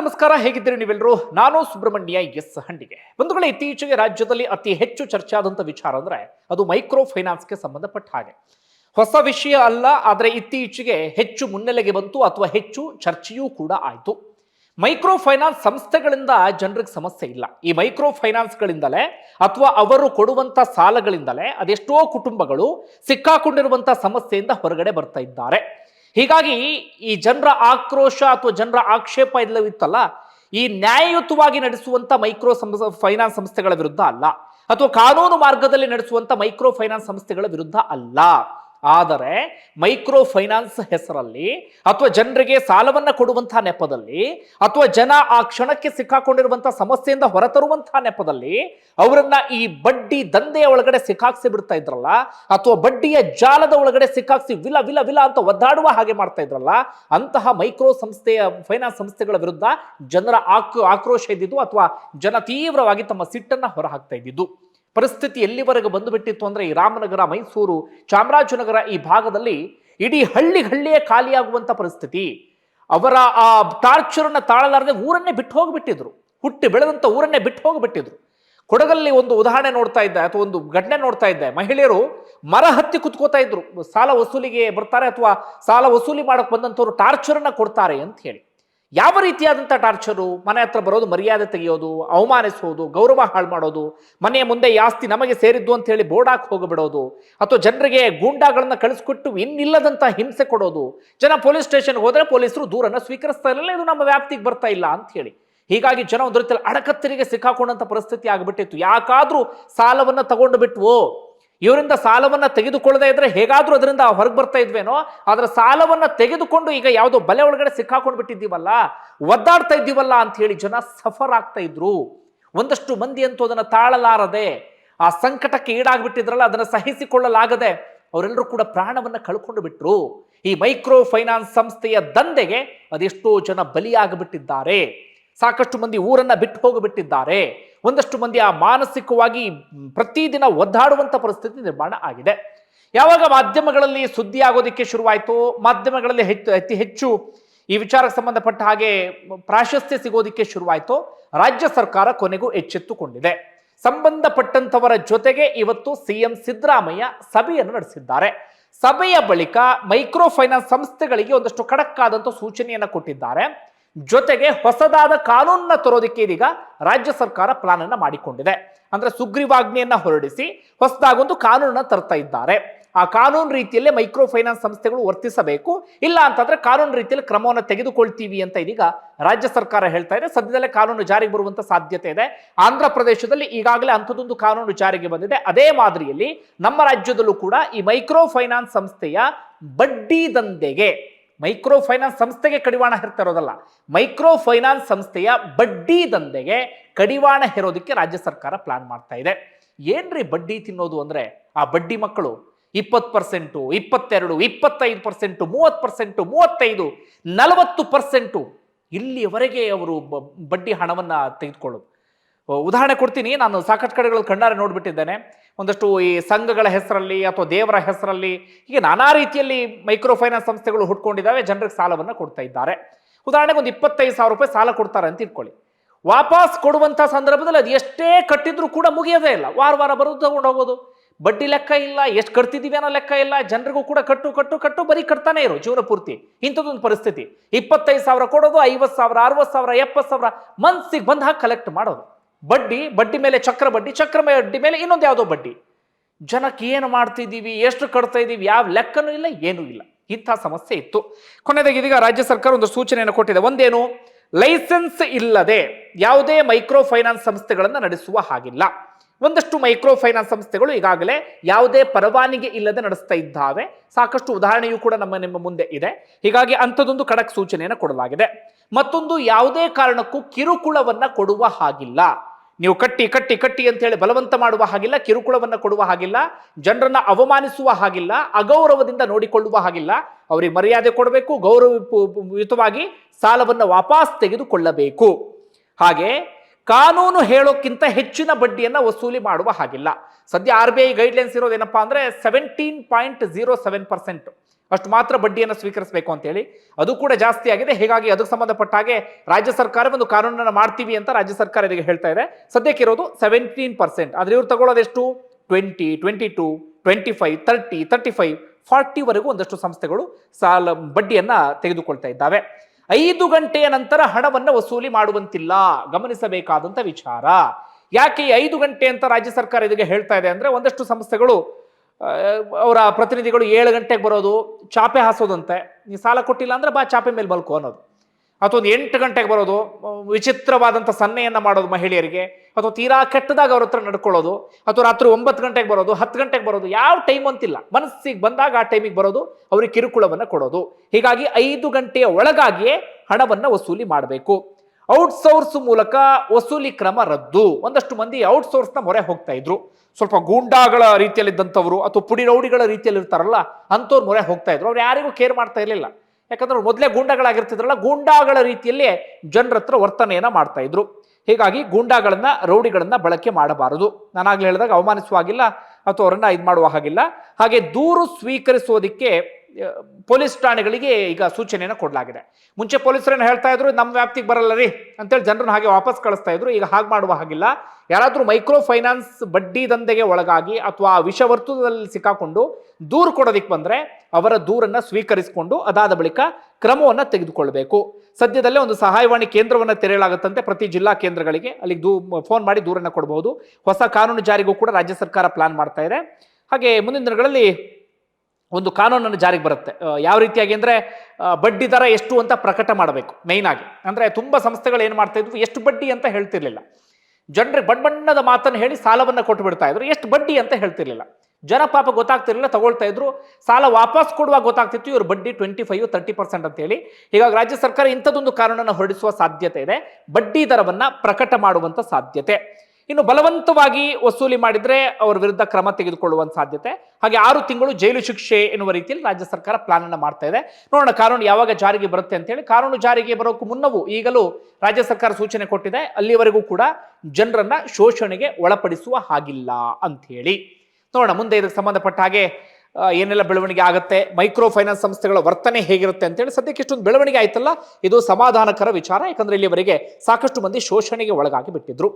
ನಮಸ್ಕಾರ, ಹೇಗಿದ್ದೀರಿ ನೀವೆಲ್ಲರೂ? ನಾನು ಸುಬ್ರಹ್ಮಣ್ಯ ಎಸ್ ಹಂಡಿಗೆ ಬಂಧುಗಳೇ, ಇತ್ತೀಚೆಗೆ ರಾಜ್ಯದಲ್ಲಿ ಅತಿ ಹೆಚ್ಚು ಚರ್ಚೆ ಆದಂಥ ವಿಚಾರ ಅಂದ್ರೆ ಅದು ಮೈಕ್ರೋ ಫೈನಾನ್ಸ್ಗೆ ಸಂಬಂಧಪಟ್ಟ ಹಾಗೆ. ಹೊಸ ವಿಷಯ ಅಲ್ಲ, ಆದರೆ ಇತ್ತೀಚೆಗೆ ಹೆಚ್ಚು ಮುನ್ನೆಲೆಗೆ ಬಂತು ಅಥವಾ ಹೆಚ್ಚು ಚರ್ಚೆಯೂ ಕೂಡ ಆಯಿತು. ಮೈಕ್ರೋ ಫೈನಾನ್ಸ್ ಸಂಸ್ಥೆಗಳಿಂದ ಜನರಿಗೆ ಸಮಸ್ಯೆ ಇಲ್ಲ. ಈ ಮೈಕ್ರೋ ಫೈನಾನ್ಸ್ಗಳಿಂದಲೇ ಅಥವಾ ಅವರು ಕೊಡುವಂತ ಸಾಲಗಳಿಂದಲೇ ಅದೆಷ್ಟೋ ಕುಟುಂಬಗಳು ಸಿಕ್ಕಾಕೊಂಡಿರುವಂಥ ಸಮಸ್ಯೆಯಿಂದ ಹೊರಗಡೆ ಬರ್ತಾ ಇದ್ದಾರೆ. ಹೀಗಾಗಿ ಈ ಜನರ ಆಕ್ರೋಶ ಅಥವಾ ಜನರ ಆಕ್ಷೇಪ ಇಲ್ಲವಿತ್ತಲ್ಲ, ಈ ನ್ಯಾಯಯುತವಾಗಿ ನಡೆಸುವಂತ ಮೈಕ್ರೋ ಫೈನಾನ್ಸ್ ಸಂಸ್ಥೆಗಳ ವಿರುದ್ಧ ಅಲ್ಲ. ಅಥವಾ ಕಾನೂನು ಮಾರ್ಗದಲ್ಲಿ ನಡೆಸುವಂತ ಮೈಕ್ರೋ ಫೈನಾನ್ಸ್ ಸಂಸ್ಥೆಗಳ ವಿರುದ್ಧ ಅಲ್ಲ. ಆದರೆ ಮೈಕ್ರೋ ಫೈನಾನ್ಸ್ ಹೆಸರಲ್ಲಿ ಅಥವಾ ಜನರಿಗೆ ಸಾಲವನ್ನ ಕೊಡುವಂತಹ ನೆಪದಲ್ಲಿ ಅಥವಾ ಜನ ಆ ಕ್ಷಣಕ್ಕೆ ಸಿಕ್ಕಾಕೊಂಡಿರುವಂತಹ ಸಮಸ್ಯೆಯಿಂದ ಹೊರತರುವಂತಹ ನೆಪದಲ್ಲಿ ಅವರನ್ನ ಈ ಬಡ್ಡಿ ದಂಧೆಯ ಒಳಗಡೆ ಸಿಕ್ಕಾಕ್ಸಿ ಬಿಡ್ತಾ ಇದ್ರಲ್ಲ ಅಥವಾ ಬಡ್ಡಿಯ ಜಾಲದ ಒಳಗಡೆ ಸಿಕ್ಕಾಕ್ಸಿ ವಿಲ ವಿಲ ವಿಲ ಅಂತ ಒದ್ದಾಡುವ ಹಾಗೆ ಮಾಡ್ತಾ ಇದ್ರಲ್ಲ, ಅಂತಹ ಮೈಕ್ರೋ ಸಂಸ್ಥೆಯ, ಫೈನಾನ್ಸ್ ಸಂಸ್ಥೆಗಳ ವಿರುದ್ಧ ಜನರ ಆಕ್, ಆಕ್ರೋಶ ಇದ್ದಿದ್ದು ಅಥವಾ ಜನ ತೀವ್ರವಾಗಿ ತಮ್ಮ ಸಿಟ್ಟನ್ನ ಹೊರಹಾಕ್ತಾ ಇದ್ದಿದ್ದು. ಪರಿಸ್ಥಿತಿ ಎಲ್ಲಿವರೆಗೂ ಬಂದುಬಿಟ್ಟಿತ್ತು ಅಂದರೆ ಈ ರಾಮನಗರ, ಮೈಸೂರು, ಚಾಮರಾಜನಗರ ಈ ಭಾಗದಲ್ಲಿ ಇಡೀ ಹಳ್ಳಿ ಹಳ್ಳಿಯೇ ಖಾಲಿಯಾಗುವಂಥ ಪರಿಸ್ಥಿತಿ. ಅವರ ಆ ಟಾರ್ಚರನ್ನು ತಾಳಲಾರದೆ ಊರನ್ನೇ ಬಿಟ್ಟು ಹೋಗಿಬಿಟ್ಟಿದ್ರು. ಹುಟ್ಟಿ ಬೆಳೆದಂಥ ಊರನ್ನೇ ಬಿಟ್ಟು ಹೋಗಿಬಿಟ್ಟಿದ್ರು. ಕೊಡಗಲ್ಲಿ ಒಂದು ಉದಾಹರಣೆ ನೋಡ್ತಾ ಇದ್ದೆ ಅಥವಾ ಒಂದು ಘಟನೆ ನೋಡ್ತಾ ಇದ್ದೆ. ಮಹಿಳೆಯರು ಮರ ಹತ್ತಿ ಕುತ್ಕೋತಾ ಇದ್ರು. ಸಾಲ ವಸೂಲಿಗೆ ಬರ್ತಾರೆ ಅಥವಾ ಸಾಲ ವಸೂಲಿ ಮಾಡೋಕೆ ಬಂದಂಥವ್ರು ಟಾರ್ಚರನ್ನ ಕೊಡ್ತಾರೆ ಅಂತ ಹೇಳಿ. ಯಾವ ರೀತಿಯಾದಂಥ ಟಾರ್ಚರು, ಮನೆ ಹತ್ರ ಬರೋದು, ಮರ್ಯಾದೆ ತೆಗೆಯೋದು, ಅವಮಾನಿಸೋದು, ಗೌರವ ಹಾಳು ಮಾಡೋದು, ಮನೆಯ ಮುಂದೆ ಜಾಸ್ತಿ ನಮಗೆ ಸೇರಿದ್ದು ಅಂತ ಹೇಳಿ ಬೋರ್ಡ್ ಹಾಕಿ ಹೋಗಿಬಿಡೋದು, ಅಥವಾ ಜನರಿಗೆ ಗೂಂಡಾಗಳನ್ನು ಕಳಿಸ್ಕೊಟ್ಟು ಇನ್ನಿಲ್ಲದಂಥ ಹಿಂಸೆ ಕೊಡೋದು, ಜನ ಪೊಲೀಸ್ ಸ್ಟೇಷನ್ಗೆ ಹೋದರೆ ಪೊಲೀಸರು ದೂರನ್ನು ಸ್ವೀಕರಿಸ್ತಾ ಇರಲಿಲ್ಲ, ಇದು ನಮ್ಮ ವ್ಯಾಪ್ತಿಗೆ ಬರ್ತಾ ಇಲ್ಲ ಅಂತ ಹೇಳಿ. ಹೀಗಾಗಿ ಜನ ಒಂದು ರೀತಿಯಲ್ಲಿ ಅಡಕತ್ತರಿಗೆ ಸಿಕ್ಕಾಕೊಂಡಂಥ ಪರಿಸ್ಥಿತಿ ಆಗಿಬಿಟ್ಟಿತ್ತು. ಯಾಕಾದರೂ ಸಾಲವನ್ನು ತಗೊಂಡು ಬಿಟ್ವೋ? ಇವರಿಂದ ಸಾಲವನ್ನ ತೆಗೆದುಕೊಳ್ಳದೆ ಇದ್ರೆ ಹೇಗಾದರೂ ಅದರಿಂದ ಹೊರಗೆ ಬರ್ತಾ ಇದ್ವೇನೋ? ಅದರ ಸಾಲವನ್ನ ತೆಗೆದುಕೊಂಡು ಈಗ ಯಾವುದೋ ಬಲೆ ಒಳಗಡೆ ಸಿಕ್ಕಾಕೊಂಡು ಬಿಟ್ಟಿದ್ದೀವಲ್ಲ, ಒದ್ದಾಡ್ತಾ ಇದ್ದೀವಲ್ಲ ಅಂತ ಹೇಳಿ ಜನ ಸಫರ್ ಆಗ್ತಾ ಇದ್ರು. ಒಂದಷ್ಟು ಮಂದಿ ಅಂತೂ ಅದನ್ನ ತಾಳಲಾರದೆ, ಆ ಸಂಕಟಕ್ಕೆ ಈಡಾಗ್ಬಿಟ್ಟಿದ್ರಲ್ಲ, ಅದನ್ನ ಸಹಿಸಿಕೊಳ್ಳಲಾಗದೆ ಅವರೆಲ್ಲರೂ ಕೂಡ ಪ್ರಾಣವನ್ನ ಕಳ್ಕೊಂಡು ಬಿಟ್ರು. ಈ ಮೈಕ್ರೋ ಫೈನಾನ್ಸ್ ಸಂಸ್ಥೆಯ ದಂಧೆಗೆ ಅದೆಷ್ಟೋ ಜನ ಬಲಿಯಾಗಿಬಿಟ್ಟಿದ್ದಾರೆ. ಸಾಕಷ್ಟು ಮಂದಿ ಊರನ್ನ ಬಿಟ್ಟು ಹೋಗಿಬಿಟ್ಟಿದ್ದಾರೆ. ಒಂದಷ್ಟು ಮಂದಿ ಆ ಮಾನಸಿಕವಾಗಿ ಪ್ರತಿದಿನ ಒದ್ದಾಡುವಂಥ ಪರಿಸ್ಥಿತಿ ನಿರ್ಮಾಣ ಆಗಿದೆ. ಯಾವಾಗ ಮಾಧ್ಯಮಗಳಲ್ಲಿ ಸುದ್ದಿ ಆಗೋದಕ್ಕೆ ಶುರುವಾಯಿತು, ಮಾಧ್ಯಮಗಳಲ್ಲಿ ಹೆಚ್ಚು, ಅತಿ ಹೆಚ್ಚು ಈ ವಿಚಾರಕ್ಕೆ ಸಂಬಂಧಪಟ್ಟ ಹಾಗೆ ಪ್ರಾಶಸ್ತ್ಯ ಸಿಗೋದಕ್ಕೆ ಶುರುವಾಯಿತು, ರಾಜ್ಯ ಸರ್ಕಾರ ಕೊನೆಗೂ ಎಚ್ಚೆತ್ತುಕೊಂಡಿದೆ. ಸಂಬಂಧಪಟ್ಟಂಥವರ ಜೊತೆಗೆ ಇವತ್ತು ಸಿಎಂ ಸಿದ್ದರಾಮಯ್ಯ ಸಭೆಯನ್ನು ನಡೆಸಿದ್ದಾರೆ. ಸಭೆಯ ಬಳಿಕ ಮೈಕ್ರೋ ಫೈನಾನ್ಸ್ ಸಂಸ್ಥೆಗಳಿಗೆ ಒಂದಷ್ಟು ಖಡಕ್ ಸೂಚನೆಯನ್ನು ಸೂಚನೆಯನ್ನ ಕೊಟ್ಟಿದ್ದಾರೆ. ಜೊತೆಗೆ ಹೊಸದಾದ ಕಾನೂನನ್ನ ತರೋದಕ್ಕೆ ಇದೀಗ ರಾಜ್ಯ ಸರ್ಕಾರ ಪ್ಲಾನ್ ಅನ್ನ ಮಾಡಿಕೊಂಡಿದೆ. ಅಂದ್ರೆ ಸುಗ್ರೀವಾಜ್ಞೆಯನ್ನ ಹೊರಡಿಸಿ ಹೊಸದಾಗೊಂದು ಕಾನೂನನ್ನ ತರ್ತಾ ಇದ್ದಾರೆ. ಆ ಕಾನೂನು ರೀತಿಯಲ್ಲೇ ಮೈಕ್ರೋ ಫೈನಾನ್ಸ್ ಸಂಸ್ಥೆಗಳು ವರ್ತಿಸಬೇಕು. ಇಲ್ಲ ಅಂತಂದ್ರೆ ಕಾನೂನು ರೀತಿಯಲ್ಲಿ ಕ್ರಮವನ್ನು ತೆಗೆದುಕೊಳ್ತೀವಿ ಅಂತ ಇದೀಗ ರಾಜ್ಯ ಸರ್ಕಾರ ಹೇಳ್ತಾ ಇದೆ. ಸದ್ಯದಲ್ಲೇ ಕಾನೂನು ಜಾರಿಗೆ ಬರುವಂತ ಸಾಧ್ಯತೆ ಇದೆ. ಆಂಧ್ರ ಪ್ರದೇಶದಲ್ಲಿ ಈಗಾಗಲೇ ಅಂಥದ್ದೊಂದು ಕಾನೂನು ಜಾರಿಗೆ ಬಂದಿದೆ. ಅದೇ ಮಾದರಿಯಲ್ಲಿ ನಮ್ಮ ರಾಜ್ಯದಲ್ಲೂ ಕೂಡ ಈ ಮೈಕ್ರೋ ಫೈನಾನ್ಸ್ ಸಂಸ್ಥೆಯ ಬಡ್ಡಿ ದಂಧೆಗೆ ಮೈಕ್ರೋ ಫೈನಾನ್ಸ್ ಸಂಸ್ಥೆಗೆ ಕಡಿವಾಣ ಹೇರ್ತಾ ಇರೋದಲ್ಲ ಮೈಕ್ರೋ ಫೈನಾನ್ಸ್ ಸಂಸ್ಥೆಯ ಬಡ್ಡಿ ದಂಧೆಗೆ ಕಡಿವಾಣ ಹೇರೋದಕ್ಕೆ ರಾಜ್ಯ ಸರ್ಕಾರ ಪ್ಲಾನ್ ಮಾಡ್ತಾ ಇದೆ. ಏನ್ರಿ ಬಡ್ಡಿ ತಿನ್ನೋದು ಅಂದ್ರೆ? ಆ ಬಡ್ಡಿ ಮಕ್ಕಳು ಇಪ್ಪತ್ತು ಪರ್ಸೆಂಟು ಇಪ್ಪತ್ತೆರಡು, ಇಪ್ಪತ್ತೈದು ಪರ್ಸೆಂಟು ಮೂವತ್ತು ಪರ್ಸೆಂಟು ಮೂವತ್ತೈದು, ನಲವತ್ತು ಪರ್ಸೆಂಟು ಇಲ್ಲಿಯವರೆಗೆ ಅವರು ಬಡ್ಡಿ ಹಣವನ್ನ ತೆಗೆದುಕೊಳ್ಳೋದು. ಉದಾಹರಣೆ ಕೊಡ್ತೀನಿ. ನಾನು ಸಾಕಷ್ಟು ಕಡೆಗಳು ಕಣ್ಣಾರೆ ನೋಡಿಬಿಟ್ಟಿದ್ದೇನೆ. ಒಂದಷ್ಟು ಈ ಸಂಘಗಳ ಹೆಸರಲ್ಲಿ ಅಥವಾ ದೇವರ ಹೆಸರಲ್ಲಿ ಹೀಗೆ ನಾನಾ ರೀತಿಯಲ್ಲಿ ಮೈಕ್ರೋ ಫೈನಾನ್ಸ್ ಸಂಸ್ಥೆಗಳು ಹುಟ್ಕೊಂಡಿದ್ದಾವೆ ಜನರಿಗೆ ಸಾಲವನ್ನು ಕೊಡ್ತಾ ಇದ್ದಾರೆ. ಉದಾಹರಣೆಗೆ ಒಂದು ಇಪ್ಪತ್ತೈದು ಸಾವಿರ ರೂಪಾಯಿ ಸಾಲ ಕೊಡ್ತಾರೆ ಅಂತ ಇಟ್ಕೊಳ್ಳಿ. ವಾಪಸ್ ಕೊಡುವಂಥ ಸಂದರ್ಭದಲ್ಲಿ ಅದು ಎಷ್ಟೇ ಕಟ್ಟಿದ್ರೂ ಕೂಡ ಮುಗಿಯೋದೇ ಇಲ್ಲ. ವಾರ ವಾರ ಬರೋದು ತಗೊಂಡು ಹೋಗೋದು. ಬಡ್ಡಿ ಲೆಕ್ಕ ಇಲ್ಲ. ಎಷ್ಟು ಕಟ್ತಿದ್ದೀವಿ ಅನ್ನೋ ಲೆಕ್ಕ ಇಲ್ಲ. ಜನರಿಗೂ ಕೂಡ ಕಟ್ಟು ಕಟ್ಟು ಕಟ್ಟು ಬರೀ ಕಟ್ತಾನೆ ಇರು ಜೀವನ ಪೂರ್ತಿ. ಇಂಥದ್ದೊಂದು ಪರಿಸ್ಥಿತಿ. ಇಪ್ಪತ್ತೈದು ಸಾವಿರ ಕೊಡೋದು, ಐವತ್ತು ಸಾವಿರ, ಅರವತ್ತು ಸಾವಿರ, ಎಪ್ಪತ್ತು ಸಾವಿರ ಮನ್ಸಿಗೆ ಬಂದ ಹಾಗೆ ಕಲೆಕ್ಟ್ ಮಾಡೋದು. ಬಡ್ಡಿ ಬಡ್ಡಿ ಮೇಲೆ ಚಕ್ರ, ಬಡ್ಡಿ ಚಕ್ರ ಬಡ್ಡಿ ಮೇಲೆ ಇನ್ನೊಂದು ಯಾವುದೋ ಬಡ್ಡಿ. ಜನಕ್ಕೆ ಏನು ಮಾಡ್ತಿದ್ದೀವಿ, ಎಷ್ಟು ಕಟ್ತಾ ಇದ್ದೀವಿ ಯಾವ ಲೆಕ್ಕನೂ ಇಲ್ಲ, ಏನೂ ಇಲ್ಲ. ಇಂಥ ಸಮಸ್ಯೆ ಇತ್ತು. ಕೊನೆದಾಗಿ ಇದೀಗ ರಾಜ್ಯ ಸರ್ಕಾರ ಒಂದು ಸೂಚನೆಯನ್ನು ಕೊಟ್ಟಿದೆ. ಒಂದೇನು, ಲೈಸೆನ್ಸ್ ಇಲ್ಲದೆ ಯಾವುದೇ ಮೈಕ್ರೋ ಫೈನಾನ್ಸ್ ಸಂಸ್ಥೆಗಳನ್ನು ನಡೆಸುವ ಹಾಗಿಲ್ಲ. ಒಂದಷ್ಟು ಮೈಕ್ರೋ ಫೈನಾನ್ಸ್ ಸಂಸ್ಥೆಗಳು ಈಗಾಗಲೇ ಯಾವುದೇ ಪರವಾನಿಗೆ ಇಲ್ಲದೆ ನಡೆಸ್ತಾ ಇದ್ದಾವೆ. ಸಾಕಷ್ಟು ಉದಾಹರಣೆಯೂ ಕೂಡ ನಮ್ಮ ನಿಮ್ಮ ಮುಂದೆ ಇದೆ. ಹೀಗಾಗಿ ಅಂಥದ್ದೊಂದು ಖಡಕ್ ಸೂಚನೆಯನ್ನು ಕೊಡಲಾಗಿದೆ. ಮತ್ತೊಂದು ಯಾವುದೇ ಕಾರಣಕ್ಕೂ ಕಿರುಕುಳವನ್ನು ಕೊಡುವ ಹಾಗಿಲ್ಲ. ನೀವು ಕಟ್ಟಿ ಕಟ್ಟಿ ಕಟ್ಟಿ ಅಂತ ಹೇಳಿ ಬಲವಂತ ಮಾಡುವ ಹಾಗಿಲ್ಲ, ಕಿರುಕುಳವನ್ನು ಕೊಡುವ ಹಾಗಿಲ್ಲ, ಜನರನ್ನ ಅವಮಾನಿಸುವ ಹಾಗಿಲ್ಲ, ಅಗೌರವದಿಂದ ನೋಡಿಕೊಳ್ಳುವ ಹಾಗಿಲ್ಲ. ಅವರಿಗೆ ಮರ್ಯಾದೆ ಕೊಡಬೇಕು, ಗೌರವಯುತವಾಗಿ ಸಾಲವನ್ನು ವಾಪಸ್ ತೆಗೆದುಕೊಳ್ಳಬೇಕು. ಹಾಗೆ ಕಾನೂನು ಹೇಳೋಕ್ಕಿಂತ ಹೆಚ್ಚಿನ ಬಡ್ಡಿಯನ್ನು ವಸೂಲಿ ಮಾಡುವ ಹಾಗಿಲ್ಲ. ಸದ್ಯ ಆರ್ ಬಿ ಐ ಗೈಡ್ಲೈನ್ಸ್ ಇರೋದೇನಪ್ಪ ಅಂದ್ರೆ seventeen point zero seven percent ಅಷ್ಟು ಮಾತ್ರ ಬಡ್ಡಿಯನ್ನು ಸ್ವೀಕರಿಸಬೇಕು ಅಂತೇಳಿ. ಅದು ಕೂಡ ಜಾಸ್ತಿ ಆಗಿದೆ. ಹೀಗಾಗಿ ಅದಕ್ಕೆ ಸಂಬಂಧಪಟ್ಟ ಹಾಗೆ ರಾಜ್ಯ ಸರ್ಕಾರ ಒಂದು ಕಾನೂನನ್ನು ಮಾಡ್ತೀವಿ ಅಂತ ರಾಜ್ಯ ಸರ್ಕಾರ ಇದಕ್ಕೆ ಹೇಳ್ತಾ ಇದೆ. ಸದ್ಯಕ್ಕೆ ಇರೋದು ಸೆವೆಂಟೀನ್ ಪರ್ಸೆಂಟ್ ಆದರೆ ಇವ್ರು ತಗೊಳ್ಳೋದೆಷ್ಟು twenty twenty two twenty five thirty thirty five ಫಾರ್ಟಿವರೆಗೂ ಒಂದಷ್ಟು ಸಂಸ್ಥೆಗಳು ಸಾಲ, ಬಡ್ಡಿಯನ್ನು ತೆಗೆದುಕೊಳ್ತಾ ಇದ್ದಾವೆ. ಐದು ಗಂಟೆಯ ನಂತರ ಹಣವನ್ನು ವಸೂಲಿ ಮಾಡುವಂತಿಲ್ಲ. ಗಮನಿಸಬೇಕಾದಂಥ ವಿಚಾರ. ಯಾಕೆ ಐದು ಗಂಟೆ ಅಂತ ರಾಜ್ಯ ಸರ್ಕಾರ ಇದಕ್ಕೆ ಹೇಳ್ತಾ ಇದೆ ಅಂದರೆ ಒಂದಷ್ಟು ಸಂಸ್ಥೆಗಳು ಅವರ ಪ್ರತಿನಿಧಿಗಳು ಏಳು ಗಂಟೆಗೆ ಬರೋದು, ಚಾಪೆ ಹಾಸೋದಂತೆ. ನೀ ಸಾಲ ಕೊಟ್ಟಿಲ್ಲ ಅಂದ್ರೆ ಬಾ ಚಾಪೆ ಮೇಲೆ ಬಲ್ಕು ಅನ್ನೋದು. ಅಥವಾ ಒಂದು ಎಂಟು ಗಂಟೆಗೆ ಬರೋದು, ವಿಚಿತ್ರವಾದಂಥ ಸನ್ನೆಯನ್ನ ಮಾಡೋದು ಮಹಿಳೆಯರಿಗೆ. ಅಥವಾ ತೀರಾ ಕೆಟ್ಟದಾಗ ಅವ್ರ ಹತ್ರ ನಡ್ಕೊಳ್ಳೋದು, ಅಥವಾ ರಾತ್ರಿ ಒಂಬತ್ತು ಗಂಟೆಗೆ ಬರೋದು, ಹತ್ತು ಗಂಟೆಗೆ ಬರೋದು, ಯಾವ ಟೈಮ್ ಅಂತಿಲ್ಲ. ಮನಸ್ಸಿಗೆ ಬಂದಾಗ ಆ ಟೈಮಿಗೆ ಬರೋದು, ಅವ್ರಿಗೆ ಕಿರುಕುಳವನ್ನು ಕೊಡೋದು. ಹೀಗಾಗಿ ಐದು ಗಂಟೆಯ ಒಳಗಾಗಿಯೇ ಹಣವನ್ನು ವಸೂಲಿ ಮಾಡಬೇಕು. ಔಟ್ಸೋರ್ಸ್ ಮೂಲಕ ವಸೂಲಿ ಕ್ರಮ ರದ್ದು. ಒಂದಷ್ಟು ಮಂದಿ ಔಟ್ಸೋರ್ಸ್ನ ಮೊರೆ ಹೋಗ್ತಾ ಇದ್ರು. ಸ್ವಲ್ಪ ಗೂಂಡಾಗಳ ರೀತಿಯಲ್ಲಿದ್ದಂಥವ್ರು ಅಥವಾ ಪುಡಿ ರೌಡಿಗಳ ರೀತಿಯಲ್ಲಿ ಇರ್ತಾರಲ್ಲ ಅಂಥವ್ರು ಮೊರೆ ಹೋಗ್ತಾ ಇದ್ರು. ಅವ್ರು ಯಾರಿಗೂ ಕೇರ್ ಮಾಡ್ತಾ ಇರಲಿಲ್ಲ. ಯಾಕಂದ್ರೆ ಮೊದಲೇ ಗೂಂಡಾಗಳಾಗಿರ್ತಿದ್ರಲ್ಲ, ಗೂಂಡಾಗಳ ರೀತಿಯಲ್ಲಿ ಜನರ ಹತ್ರ ವರ್ತನೆಯನ್ನು ಮಾಡ್ತಾ ಇದ್ರು. ಹೀಗಾಗಿ ಗೂಂಡಾಗಳನ್ನ, ರೌಡಿಗಳನ್ನ ಬಳಕೆ ಮಾಡಬಾರದು. ನಾನಾಗ್ಲೇ ಹೇಳಿದಾಗ ಅವಮಾನಿಸುವಾಗಿಲ್ಲ ಅಥವಾ ಅವರನ್ನ ಇದು ಮಾಡುವ ಹಾಗಿಲ್ಲ. ಹಾಗೆ ದೂರು ಸ್ವೀಕರಿಸೋದಿಕ್ಕೆ ಪೊಲೀಸ್ ಠಾಣೆಗಳಿಗೆ ಈಗ ಸೂಚನೆಯನ್ನು ಕೊಡಲಾಗಿದೆ. ಮುಂಚೆ ಪೊಲೀಸರೇನು ಹೇಳ್ತಾ ಇದ್ರು ನಮ್ಮ ವ್ಯಾಪ್ತಿಗೆ ಬರಲ್ಲ ರೀ ಅಂತೇಳಿ ಜನರನ್ನು ಹಾಗೆ ವಾಪಸ್ ಕಳಿಸ್ತಾ ಇದ್ರು. ಈಗ ಹಾಗೆ ಮಾಡುವ ಹಾಗಿಲ್ಲ. ಯಾರಾದರೂ ಮೈಕ್ರೋ ಫೈನಾನ್ಸ್ ಬಡ್ಡಿ ದಂಧೆಗೆ ಒಳಗಾಗಿ ಅಥವಾ ವಿಷವರ್ತುದಲ್ಲಿ ಸಿಕ್ಕಾಕೊಂಡು ದೂರು ಕೊಡೋದಿಕ್ಕೆ ಬಂದರೆ ಅವರ ದೂರನ್ನು ಸ್ವೀಕರಿಸಿಕೊಂಡು ಅದಾದ ಬಳಿಕ ಕ್ರಮವನ್ನು ತೆಗೆದುಕೊಳ್ಬೇಕು. ಸದ್ಯದಲ್ಲೇ ಒಂದು ಸಹಾಯವಾಣಿ ಕೇಂದ್ರವನ್ನು ತೆರೆಯಲಾಗುತ್ತಂತೆ ಪ್ರತಿ ಜಿಲ್ಲಾ ಕೇಂದ್ರಗಳಿಗೆ. ಅಲ್ಲಿಗೆ ದೂ, ಫೋನ್ ಮಾಡಿ ದೂರನ್ನು ಕೊಡಬಹುದು ಹೊಸ ಕಾನೂನು ಜಾರಿಗೂ ಕೂಡ ರಾಜ್ಯ ಸರ್ಕಾರ ಪ್ಲಾನ್ ಮಾಡ್ತಾ ಇದೆ. ಹಾಗೆ ಮುಂದಿನ ದಿನಗಳಲ್ಲಿ ಒಂದು ಕಾನೂನನ್ನು ಜಾರಿಗೆ ಬರುತ್ತೆ. ಯಾವ ರೀತಿಯಾಗಿ ಅಂದರೆ ಬಡ್ಡಿ ದರ ಎಷ್ಟು ಅಂತ ಪ್ರಕಟ ಮಾಡಬೇಕು ಮೇಯ್ನ್ ಆಗಿ. ಅಂದರೆ ತುಂಬ ಸಂಸ್ಥೆಗಳು ಏನು ಮಾಡ್ತಾ ಇದ್ವು, ಎಷ್ಟು ಬಡ್ಡಿ ಅಂತ ಹೇಳ್ತಿರ್ಲಿಲ್ಲ. ಜನರಿಗೆ ಬಣ್ಣ ಬಣ್ಣದ ಮಾತನ್ನು ಹೇಳಿ ಸಾಲವನ್ನು ಕೊಟ್ಟು ಬಿಡ್ತಾ ಇದ್ರು. ಎಷ್ಟು ಬಡ್ಡಿ ಅಂತ ಹೇಳ್ತಿರ್ಲಿಲ್ಲ. ಜನ ಪಾಪ ಗೊತ್ತಾಗ್ತಿರ್ಲಿಲ್ಲ, ತಗೊಳ್ತಾ ಇದ್ರು. ಸಾಲ ವಾಪಸ್ ಕೊಡುವಾಗ ಗೊತ್ತಾಗ್ತಿತ್ತು, ಇವರು ಬಡ್ಡಿ ಟ್ವೆಂಟಿ ಫೈವ್ ತರ್ಟಿ ಪರ್ಸೆಂಟ್ ಅಂತ ಹೇಳಿ. ಹೀಗಾಗಿ ರಾಜ್ಯ ಸರ್ಕಾರ ಇಂಥದ್ದೊಂದು ಕಾನೂನನ್ನು ಹೊರಡಿಸುವ ಸಾಧ್ಯತೆ ಇದೆ. ಬಡ್ಡಿ ದರವನ್ನು ಪ್ರಕಟ ಮಾಡುವಂಥ ಸಾಧ್ಯತೆ. ಇನ್ನು ಬಲವಂತವಾಗಿ ವಸೂಲಿ ಮಾಡಿದ್ರೆ ಅವರ ವಿರುದ್ಧ ಕ್ರಮ ತೆಗೆದುಕೊಳ್ಳುವಂತ ಸಾಧ್ಯತೆ. ಹಾಗೆ ಆರು ತಿಂಗಳು ಜೈಲು ಶಿಕ್ಷೆ ಎನ್ನುವ ರೀತಿಯಲ್ಲಿ ರಾಜ್ಯ ಸರ್ಕಾರ ಪ್ಲಾನ್ ಅನ್ನು ಮಾಡ್ತಾ ಇದೆ. ನೋಡೋಣ ಕಾನೂನು ಯಾವಾಗ ಜಾರಿಗೆ ಬರುತ್ತೆ ಅಂತ ಹೇಳಿ ಕಾನೂನು ಜಾರಿಗೆ ಬರೋಕ್ಕೂ ಮುನ್ನವೂ ಈಗಲೂ ರಾಜ್ಯ ಸರ್ಕಾರ ಸೂಚನೆ ಕೊಟ್ಟಿದೆ. ಅಲ್ಲಿವರೆಗೂ ಕೂಡ ಜನರನ್ನ ಶೋಷಣೆಗೆ ಒಳಪಡಿಸುವ ಹಾಗಿಲ್ಲ ಅಂತ ಹೇಳಿ. ನೋಡೋಣ ಮುಂದೆ ಇದಕ್ಕೆ ಸಂಬಂಧಪಟ್ಟ ಹಾಗೆ ಏನೆಲ್ಲ ಬೆಳವಣಿಗೆ ಆಗುತ್ತೆ, ಮೈಕ್ರೋ ಫೈನಾನ್ಸ್ ಸಂಸ್ಥೆಗಳ ವರ್ತನೆ ಹೇಗಿರುತ್ತೆ ಅಂತೇಳಿ ಸದ್ಯಕ್ಕೆ ಇಷ್ಟೊಂದು ಬೆಳವಣಿಗೆ ಆಯ್ತಲ್ಲ. ಇದು ಸಮಾಧಾನಕರ ವಿಚಾರ, ಯಾಕಂದ್ರೆ ಇಲ್ಲಿವರೆಗೆ ಸಾಕಷ್ಟು ಮಂದಿ ಶೋಷಣೆಗೆ ಒಳಗಾಗಿ ಬಿಟ್ಟಿದ್ರು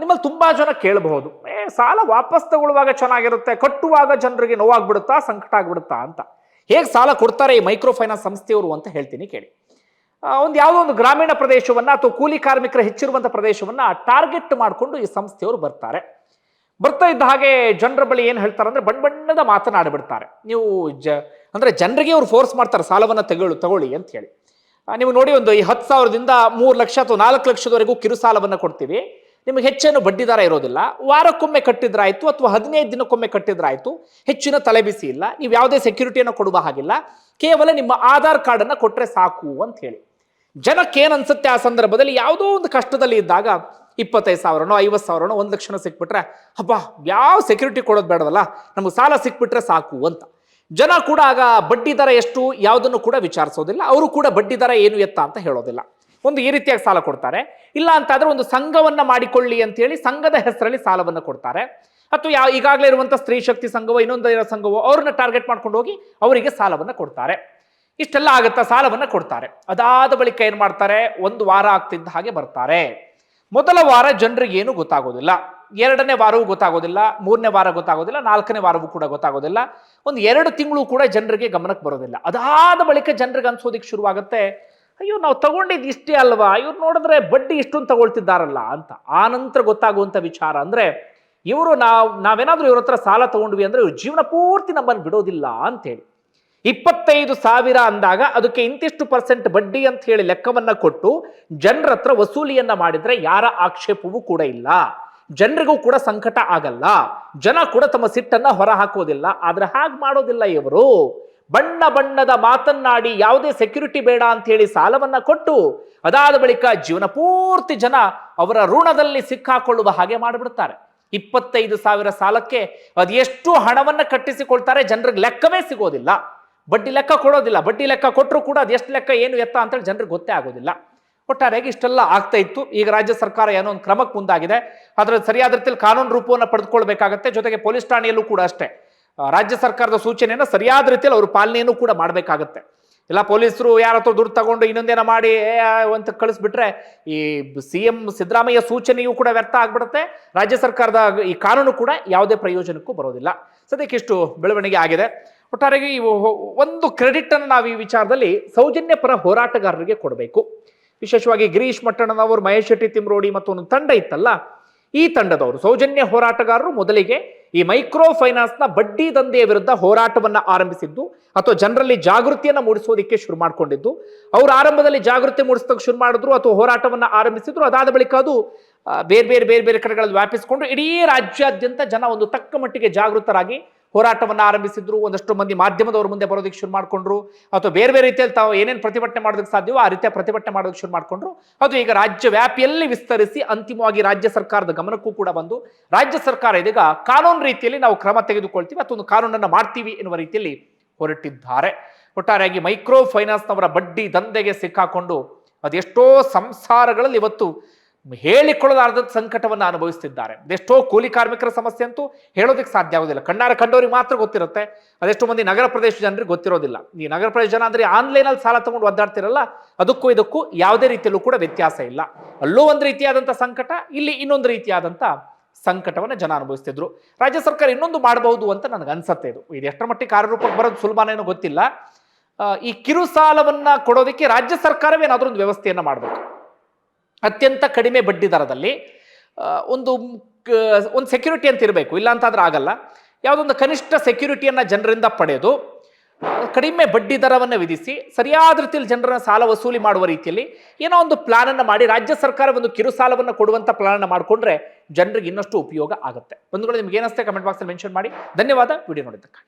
ನಿಮ್ಮಲ್ಲಿ ತುಂಬಾ ಜನ ಕೇಳಬಹುದು. ಏ, ಸಾಲ ವಾಪಸ್ ತಗೊಳ್ಳುವಾಗ ಚೆನ್ನಾಗಿರುತ್ತೆ, ಕಟ್ಟುವಾಗ ಜನರಿಗೆ ನೋವಾಗ್ಬಿಡುತ್ತಾ, ಸಂಕಟ ಆಗ್ಬಿಡುತ್ತಾ ಅಂತ. ಹೇಗೆ ಸಾಲ ಕೊಡ್ತಾರೆ ಈ ಮೈಕ್ರೋ ಫೈನಾನ್ಸ್ ಸಂಸ್ಥೆಯವರು ಅಂತ ಹೇಳ್ತೀನಿ ಕೇಳಿ. ಒಂದು ಯಾವುದೋ ಒಂದು ಗ್ರಾಮೀಣ ಪ್ರದೇಶವನ್ನ ಅಥವಾ ಕೂಲಿ ಕಾರ್ಮಿಕರ ಹೆಚ್ಚಿರುವಂಥ ಪ್ರದೇಶವನ್ನ ಟಾರ್ಗೆಟ್ ಮಾಡಿಕೊಂಡು ಈ ಸಂಸ್ಥೆಯವರು ಬರ್ತಾರೆ. ಬರ್ತಾ ಇದ್ದ ಹಾಗೆ ಜನರ ಬಳಿ ಏನು ಹೇಳ್ತಾರೆ ಅಂದರೆ ಬಣ್ಣ ಬಣ್ಣದ ಮಾತನಾಡಿಬಿಡ್ತಾರೆ. ನೀವು ಜ, ಅಂದ್ರೆ ಜನರಿಗೆ ಅವ್ರು ಫೋರ್ಸ್ ಮಾಡ್ತಾರೆ, ಸಾಲವನ್ನು ತಗೊಳ್ಳು, ತಗೊಳ್ಳಿ ಅಂತ ಹೇಳಿ. ನೀವು ನೋಡಿ ಒಂದು ಈ ಹತ್ತು ಸಾವಿರದಿಂದ ಮೂರು ಲಕ್ಷ ಅಥವಾ ನಾಲ್ಕು ಲಕ್ಷದವರೆಗೂ ಕಿರು ಸಾಲವನ್ನು ಕೊಡ್ತೀವಿ. ನಿಮಗೆ ಹೆಚ್ಚೇನು ಬಡ್ಡಿ ದರ ಇರೋದಿಲ್ಲ. ವಾರಕ್ಕೊಮ್ಮೆ ಕಟ್ಟಿದ್ರಾಯ್ತು ಅಥವಾ ಹದಿನೈದು ದಿನಕ್ಕೊಮ್ಮೆ ಕಟ್ಟಿದ್ರಾಯ್ತು, ಹೆಚ್ಚಿನ ತಲೆಬಿಸಿ ಇಲ್ಲ, ನೀವು ಯಾವುದೇ ಸೆಕ್ಯೂರಿಟಿಯನ್ನು ಕೊಡುವ ಹಾಗಿಲ್ಲ. ಕೇವಲ ನಿಮ್ಮ ಆಧಾರ್ ಕಾರ್ಡನ್ನು ಕೊಟ್ಟರೆ ಸಾಕು ಅಂತ ಹೇಳಿ. ಜನಕ್ಕೆ ಅನ್ಸುತ್ತೆ ಆ ಸಂದರ್ಭದಲ್ಲಿ ಯಾವುದೋ ಒಂದು ಕಷ್ಟದಲ್ಲಿ ಇದ್ದಾಗ ಇಪ್ಪತ್ತೈದು ಸಾವಿರನೋ, ಐವತ್ತು ಸಾವಿರನೋ, ಒಂದು ಲಕ್ಷನೋ ಸಿಕ್ಬಿಟ್ರೆ ಹಬ್ಬ ಯಾವ ಸೆಕ್ಯೂರಿಟಿ ಕೊಡೋದು ಬೇಡವಲ್ಲ, ನಮಗೆ ಸಾಲ ಸಿಕ್ಬಿಟ್ರೆ ಸಾಕು ಅಂತ. ಜನ ಕೂಡ ಆಗ ಬಡ್ಡಿ ದರ ಎಷ್ಟು ಯಾವುದನ್ನು ಕೂಡ ವಿಚಾರಿಸೋದಿಲ್ಲ. ಅವರು ಕೂಡ ಬಡ್ಡಿ ದರ ಏನು ಎತ್ತ ಅಂತ ಹೇಳೋದಿಲ್ಲ. ಒಂದು ಈ ರೀತಿಯಾಗಿ ಸಾಲ ಕೊಡ್ತಾರೆ. ಇಲ್ಲ ಅಂತಾದ್ರೆ ಒಂದು ಸಂಘವನ್ನ ಮಾಡಿಕೊಳ್ಳಿ ಅಂತ ಹೇಳಿ ಸಂಘದ ಹೆಸರಲ್ಲಿ ಸಾಲವನ್ನು ಕೊಡ್ತಾರೆ. ಅಥವಾ ಯಾವ ಈಗಾಗಲೇ ಇರುವಂಥ ಸ್ತ್ರೀ ಶಕ್ತಿ ಸಂಘವೋ, ಇನ್ನೊಂದು ಇರೋ ಸಂಘವೋ, ಅವ್ರನ್ನ ಟಾರ್ಗೆಟ್ ಮಾಡ್ಕೊಂಡು ಹೋಗಿ ಅವರಿಗೆ ಸಾಲವನ್ನು ಕೊಡ್ತಾರೆ. ಇಷ್ಟೆಲ್ಲ ಆಗುತ್ತಾ? ಸಾಲವನ್ನು ಕೊಡ್ತಾರೆ. ಅದಾದ ಬಳಿಕ ಏನು ಮಾಡ್ತಾರೆ? ಒಂದು ವಾರ ಆಗ್ತಿದ್ದ ಹಾಗೆ ಬರ್ತಾರೆ. ಮೊದಲ ವಾರ ಜನರಿಗೆ ಏನು ಗೊತ್ತಾಗೋದಿಲ್ಲ. ಎರಡನೇ ವಾರವೂ ಗೊತ್ತಾಗೋದಿಲ್ಲ, ಮೂರನೇ ವಾರ ಗೊತ್ತಾಗೋದಿಲ್ಲ, ನಾಲ್ಕನೇ ವಾರವೂ ಕೂಡ ಗೊತ್ತಾಗೋದಿಲ್ಲ. ಒಂದು ಎರಡು ತಿಂಗಳು ಕೂಡ ಜನರಿಗೆ ಗಮನಕ್ಕೆ ಬರೋದಿಲ್ಲ. ಅದಾದ ಬಳಿಕ ಜನರಿಗೆ ಅನ್ಸೋದಿಕ್ಕೆ ಶುರುವಾಗುತ್ತೆ. ಅಯ್ಯೋ, ನಾವು ತಗೊಂಡಿದ್ದು ಇಷ್ಟೇ ಅಲ್ವಾ? ಇವ್ರು ನೋಡಿದ್ರೆ ಬಡ್ಡಿ ಇಷ್ಟೊಂದು ತಗೊಳ್ತಿದ್ದಾರಲ್ಲ ಅಂತ. ಆ ನಂತರ ಗೊತ್ತಾಗುವಂತ ವಿಚಾರ ಅಂದರೆ, ಇವರು ನಾವು, ನಾವೇನಾದರೂ ಇವ್ರ ಹತ್ರ ಸಾಲ ತಗೊಂಡ್ವಿ ಅಂದ್ರೆ ಇವ್ರ ಜೀವನ ಪೂರ್ತಿ ನಮ್ಮನ್ನು ಬಿಡೋದಿಲ್ಲ ಅಂತೇಳಿ ಇಪ್ಪತ್ತೈದು ಸಾವಿರ ಅಂದಾಗ ಅದಕ್ಕೆ ಇಂತಿಷ್ಟು ಪರ್ಸೆಂಟ್ ಬಡ್ಡಿ ಅಂತ ಹೇಳಿ ಲೆಕ್ಕವನ್ನ ಕೊಟ್ಟು ಜನರ ಹತ್ರ ವಸೂಲಿಯನ್ನ ಮಾಡಿದರೆ ಯಾರ ಆಕ್ಷೇಪವೂ ಕೂಡ ಇಲ್ಲ. ಜನರಿಗೂ ಕೂಡ ಸಂಕಟ ಆಗಲ್ಲ. ಜನ ಕೂಡ ತಮ್ಮ ಸಿಟ್ಟನ್ನು ಹೊರ ಹಾಕೋದಿಲ್ಲ ಆದ್ರೆ ಹಾಗೆ ಮಾಡೋದಿಲ್ಲ ಇವರು. ಬಣ್ಣ ಬಣ್ಣದ ಮಾತನ್ನಾಡಿ ಯಾವುದೇ ಸೆಕ್ಯೂರಿಟಿ ಬೇಡ ಅಂತ ಹೇಳಿ ಸಾಲವನ್ನ ಕೊಟ್ಟು, ಅದಾದ ಬಳಿಕ ಜೀವನ ಪೂರ್ತಿ ಜನ ಅವರ ಋಣದಲ್ಲಿ ಸಿಕ್ಕಾಕೊಳ್ಳುವ ಹಾಗೆ ಮಾಡಿಬಿಡ್ತಾರೆ. ಇಪ್ಪತ್ತೈದು ಸಾವಿರ ಸಾಲಕ್ಕೆ ಅದೆಷ್ಟು ಹಣವನ್ನು ಕಟ್ಟಿಸಿಕೊಳ್ತಾರೆ, ಜನರಿಗೆ ಲೆಕ್ಕವೇ ಸಿಗೋದಿಲ್ಲ. ಬಡ್ಡಿ ಲೆಕ್ಕ ಕೊಡೋದಿಲ್ಲ, ಬಡ್ಡಿ ಲೆಕ್ಕ ಕೊಟ್ಟರು ಕೂಡ ಎಷ್ಟು ಲೆಕ್ಕ ಏನು ಎತ್ತ ಅಂತೇಳಿ ಜನರಿಗೆ ಗೊತ್ತೇ ಆಗೋದಿಲ್ಲ. ಒಟ್ಟಾರೆಯಾಗಿ ಇಷ್ಟೆಲ್ಲ ಆಗ್ತಾ ಇತ್ತು. ಈಗ ರಾಜ್ಯ ಸರ್ಕಾರ ಏನೋ ಒಂದು ಕ್ರಮಕ್ಕೆ ಮುಂದಾಗಿದೆ. ಅದರ ಸರಿಯಾದ ರೀತಿಯಲ್ಲಿ ಕಾನೂನು ರೂಪವನ್ನು ಪಡೆದುಕೊಳ್ಬೇಕಾಗತ್ತೆ. ಜೊತೆಗೆ ಪೊಲೀಸ್ ಠಾಣೆಯಲ್ಲೂ ಕೂಡ ಅಷ್ಟೇ. ರಾಜ್ಯ ಸರ್ಕಾರದ ಸೂಚನೆಯನ್ನು ಸರಿಯಾದ ರೀತಿಯಲ್ಲಿ ಅವರು ಪಾಲನೆಯನ್ನು ಕೂಡ ಮಾಡಬೇಕಾಗತ್ತೆ. ಇಲ್ಲ, ಪೊಲೀಸರು ಯಾರ ಹತ್ರ ದುಡ್ಡು ತಗೊಂಡು ಇನ್ನೊಂದೇನೋ ಮಾಡಿ ಅಂತ ಕಳಿಸ್ಬಿಟ್ರೆ ಈ ಸಿ ಎಂ ಸಿದ್ದರಾಮಯ್ಯ ಸೂಚನೆಯೂ ಕೂಡ ವ್ಯರ್ಥ ಆಗ್ಬಿಡುತ್ತೆ. ರಾಜ್ಯ ಸರ್ಕಾರದ ಈ ಕಾನೂನು ಕೂಡ ಯಾವುದೇ ಪ್ರಯೋಜನಕ್ಕೂ ಬರೋದಿಲ್ಲ. ಸದ್ಯಕ್ಕೆ ಇಷ್ಟು ಬೆಳವಣಿಗೆ ಆಗಿದೆ. ಒಟ್ಟಾರೆಗೆ ಈ ಒಂದು ಕ್ರೆಡಿಟ್ ಅನ್ನು ನಾವು ಈ ವಿಚಾರದಲ್ಲಿ ಸೌಜನ್ಯ ಪರ ಹೋರಾಟಗಾರರಿಗೆ ಕೊಡಬೇಕು. ವಿಶೇಷವಾಗಿ ಗಿರೀಶ್ ಮಟ್ಟಣ್ಣನವರು, ಮಹೇಶ್ ಶೆಟ್ಟಿ ತಿಮ್ರೋಡಿ ಮತ್ತು ಒಂದು ತಂಡ ಇತ್ತಲ್ಲ ಈ ತಂಡದವರು ಸೌಜನ್ಯ ಹೋರಾಟಗಾರರು ಮೊದಲಿಗೆ ಈ ಮೈಕ್ರೋ ಫೈನಾನ್ಸ್ನ ಬಡ್ಡಿ ದಂಧೆಯ ವಿರುದ್ಧ ಹೋರಾಟವನ್ನು ಆರಂಭಿಸಿದ್ದು, ಅಥವಾ ಜನರಲ್ಲಿ ಜಾಗೃತಿಯನ್ನು ಮೂಡಿಸೋದಕ್ಕೆ ಶುರು ಮಾಡಿಕೊಂಡಿದ್ದು. ಅವರು ಆರಂಭದಲ್ಲಿ ಜಾಗೃತಿ ಮೂಡಿಸೋದಕ್ಕೆ ಶುರು ಮಾಡಿದ್ರು, ಅಥವಾ ಹೋರಾಟವನ್ನು ಆರಂಭಿಸಿದ್ರು. ಅದಾದ ಬಳಿಕ ಅದು ಬೇರೆ ಬೇರೆ ಬೇರೆ ಬೇರೆ ಕಡೆಗಳಲ್ಲಿ ವ್ಯಾಪಿಸಿಕೊಂಡು ಇಡೀ ರಾಜ್ಯಾದ್ಯಂತ ಜನ ಒಂದು ತಕ್ಕ ಮಟ್ಟಿಗೆ ಜಾಗೃತರಾಗಿ ಹೋರಾಟವನ್ನ ಆರಂಭಿಸಿದ್ರು, ಒಂದಷ್ಟು ಮಂದಿ ಮಾಧ್ಯಮದವ್ರ ಮುಂದೆ ಬರೋದಕ್ಕೆ ಶುರು ಮಾಡ್ಕೊಂಡ್ರು. ಅಥವಾ ಬೇರೆ ಬೇರೆ ರೀತಿಯಲ್ಲಿ ತಾವು ಏನೇನು ಪ್ರತಿಭಟನೆ ಮಾಡೋದಕ್ಕೆ ಸಾಧ್ಯವೋ ಆ ರೀತಿಯ ಪ್ರತಿಭಟನೆ ಮಾಡೋದಕ್ಕೆ ಶುರು ಮಾಡ್ಕೊಂಡ್ರು. ಅದು ಈಗ ರಾಜ್ಯ ವ್ಯಾಪಿಯಲ್ಲಿ ವಿಸ್ತರಿಸಿ ಅಂತಿಮವಾಗಿ ರಾಜ್ಯ ಸರ್ಕಾರದ ಗಮನಕ್ಕೂ ಕೂಡ ಬಂದು, ರಾಜ್ಯ ಸರ್ಕಾರ ಇದೀಗ ಕಾನೂನು ರೀತಿಯಲ್ಲಿ ನಾವು ಕ್ರಮ ತೆಗೆದುಕೊಳ್ತೀವಿ ಅಥವಾ ಒಂದು ಕಾನೂನನ್ನು ಮಾಡ್ತೀವಿ ಎನ್ನುವ ರೀತಿಯಲ್ಲಿ ಹೊರಟಿದ್ದಾರೆ. ಒಟ್ಟಾರೆಯಾಗಿ ಮೈಕ್ರೋ ಫೈನಾನ್ಸ್ನವರ ಬಡ್ಡಿ ದಂಧೆಗೆ ಸಿಕ್ಕಾಕೊಂಡು ಅದೆಷ್ಟೋ ಸಂಸಾರಗಳಲ್ಲಿ ಇವತ್ತು ಹೇಳಿಕೊಳ್ಳಲಾರದ ಸಂಕಟವನ್ನು ಅನುಭವಿಸ್ತಿದ್ದಾರೆ. ಎಷ್ಟೋ ಕೂಲಿ ಕಾರ್ಮಿಕರ ಸಮಸ್ಯೆ ಅಂತೂ ಹೇಳೋದಕ್ಕೆ ಸಾಧ್ಯ ಆಗೋದಿಲ್ಲ. ಕಣ್ಣಾರ ಕಂಡವರಿಗೆ ಮಾತ್ರ ಗೊತ್ತಿರುತ್ತೆ. ಅದೆಷ್ಟೋ ಮಂದಿ ನಗರ ಪ್ರದೇಶ ಜನರಿಗೆ ಗೊತ್ತಿರೋದಿಲ್ಲ. ಈ ನಗರ ಪ್ರದೇಶ ಜನ ಅಂದರೆ ಆನ್ಲೈನಲ್ಲಿ ಸಾಲ ತಗೊಂಡು ಒದ್ದಾಡ್ತಿರಲ್ಲ, ಅದಕ್ಕೂ ಇದಕ್ಕೂ ಯಾವುದೇ ರೀತಿಯಲ್ಲೂ ಕೂಡ ವ್ಯತ್ಯಾಸ ಇಲ್ಲ. ಅಲ್ಲೂ ಒಂದು ರೀತಿಯಾದಂಥ ಸಂಕಟ, ಇಲ್ಲಿ ಇನ್ನೊಂದು ರೀತಿಯಾದಂಥ ಸಂಕಟವನ್ನು ಜನ ಅನುಭವಿಸ್ತಿದ್ರು. ರಾಜ್ಯ ಸರ್ಕಾರ ಇನ್ನೊಂದು ಮಾಡಬಹುದು ಅಂತ ನನಗೆ ಅನ್ಸತ್ತೆ ಇದು. ಇದು ಎಷ್ಟರ ಮಟ್ಟಿಗೆ ಕಾರ್ಯರೂಪಕ್ಕೆ ಬರೋದು ಸುಲಭನೇನೋ ಗೊತ್ತಿಲ್ಲ. ಈ ಕಿರು ಸಾಲವನ್ನ ಕೊಡೋದಕ್ಕೆ ರಾಜ್ಯ ಸರ್ಕಾರವೇ ಏನಾದರೂ ಒಂದು ವ್ಯವಸ್ಥೆಯನ್ನು ಮಾಡಬೇಕು. ಅತ್ಯಂತ ಕಡಿಮೆ ಬಡ್ಡಿ ದರದಲ್ಲಿ ಒಂದು ಒಂದು ಸೆಕ್ಯೂರಿಟಿ ಅಂತ ಇರಬೇಕು. ಇಲ್ಲ ಅಂತಾದ್ರೆ ಆಗಲ್ಲ. ಯಾವುದೊಂದು ಕನಿಷ್ಠ ಸೆಕ್ಯೂರಿಟಿಯನ್ನು ಜನರಿಂದ ಪಡೆದು ಕಡಿಮೆ ಬಡ್ಡಿ ದರವನ್ನು ವಿಧಿಸಿ, ಸರಿಯಾದ ರೀತಿಯಲ್ಲಿ ಜನರನ್ನು ಸಾಲ ವಸೂಲಿ ಮಾಡುವ ರೀತಿಯಲ್ಲಿ ಏನೋ ಒಂದು ಪ್ಲಾನನ್ನು ಮಾಡಿ, ರಾಜ್ಯ ಸರ್ಕಾರ ಒಂದು ಕಿರು ಸಾಲವನ್ನು ಕೊಡುವಂಥ ಪ್ಲಾನನ್ನು ಮಾಡಿಕೊಂಡ್ರೆ ಜನರಿಗೆ ಇನ್ನಷ್ಟು ಉಪಯೋಗ ಆಗುತ್ತೆ. ಬಂಧುಗಳು, ನಿಮ್ಗೆ ಏನಿಸ್ತೆ ಕಮೆಂಟ್ ಬಾಕ್ಸಲ್ಲಿ ಮೆನ್ಷನ್ ಮಾಡಿ. ಧನ್ಯವಾದ. ವಿಡಿಯೋ ನೋಡಿದ್ದಕ್ಕಾಗಿ.